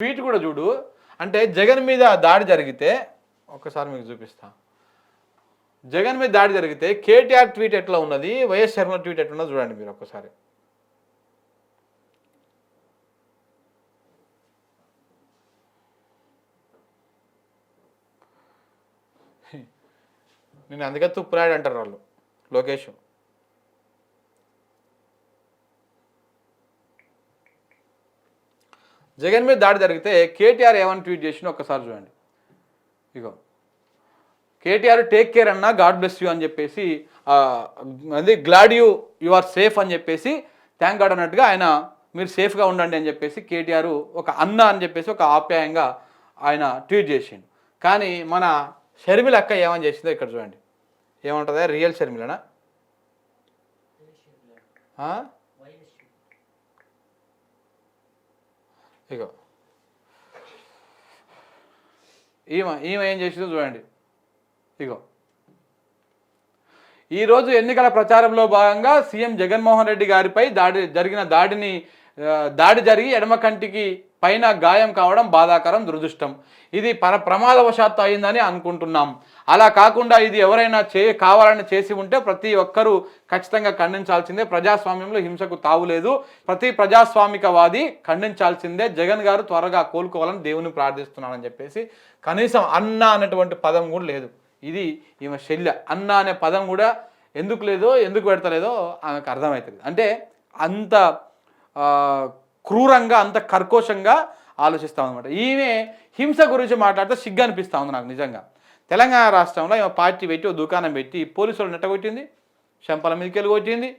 Tweet కూడా చూడు. అంటే జగన్ మీద దాడి జరిగితే ఒక్కసారి మీకు చూపిస్తా. జగన్ మీద దాడి జరిగితే కేటీఆర్ ట్వీట్ ఎట్లా ఉన్నది వైఎస్ శర్మ ట్వీట్ ఎట్లా ఉన్నది చూడండి మీరు ఒక్కసారి. నేను అందుకే తుప్పురాడు అంటారు వాళ్ళు లోకేష్. జగన్ మీద దాడి జరిగితే కేటీఆర్ ఏమని ట్వీట్ చేసినా ఒక్కసారి చూడండి. ఇగో కేటీఆర్ టేక్ కేర్ అన్నా గాడ్ బ్లెస్ యూ అని చెప్పేసి అది glad you you are safe అని చెప్పేసి థ్యాంక్ గాడ్ అన్నట్టుగా ఆయన మీరు సేఫ్గా ఉండండి అని చెప్పేసి కేటీఆర్ ఒక అన్న అని చెప్పేసి ఒక ఆప్యాయంగా ఆయన ట్వీట్ చేసిండు. కానీ మన షర్మిల అక్క ఏమని చేసిందో ఇక్కడ చూడండి. ఏముంటుందా? రియల్ షర్మిలనా? ఇక ఇగో. ఈమె ఈమె ఏం చేసిందో చూడండి. ఇగో. ఈరోజు ఎన్నికల ప్రచారంలో భాగంగా సీఎం జగన్మోహన్ రెడ్డి గారిపై దాడి జరిగిన దాడిని దాడి జరిగి ఎడమ కంటికి పైన గాయం కావడం బాధాకరం దురదృష్టం. ఇది పర ప్రమాదవశాత్తు అయిందని అనుకుంటున్నాం. అలా కాకుండా ఇది ఎవరైనా చే కావాలని చేసి ఉంటే ప్రతి ఒక్కరూ ఖచ్చితంగా ఖండించాల్సిందే. ప్రజాస్వామ్యంలో హింసకు తావులేదు ప్రతి ప్రజాస్వామికవాది ఖండించాల్సిందే. జగన్ గారు త్వరగా కోలుకోవాలని దేవుని ప్రార్థిస్తున్నానని చెప్పేసి కనీసం అన్న అనేటువంటి పదం కూడా లేదు. ఇది ఈమె శల్య. అన్న అనే పదం కూడా ఎందుకు లేదో ఎందుకు పెడతలేదో ఆమెకు అర్థమవుతుంది అంటే అంత క్రూరంగా అంత కర్కోశంగా ఆలోచిస్తా ఉందన్నమాట. ఈమె హింస గురించి మాట్లాడితే సిగ్గు అనిపిస్తూ ఉంది నాకు నిజంగా. తెలంగాణ రాష్ట్రంలో ఈమె పార్టీ పెట్టి దుకాణం పెట్టి పోలీసులు నెట్ట కొట్టింది చెంపల మీదకెళ్ళి కొట్టింది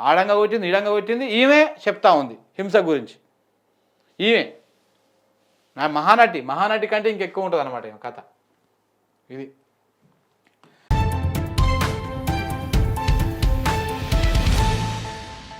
ఆడంగా కొట్టింది ఈడంగా కొట్టింది ఈమె చెప్తా ఉంది హింస గురించి. ఈమె. నా మహానటి మహానటి కంటే ఇంకెక్కువ ఉంటుంది అనమాట కథ. ఇది.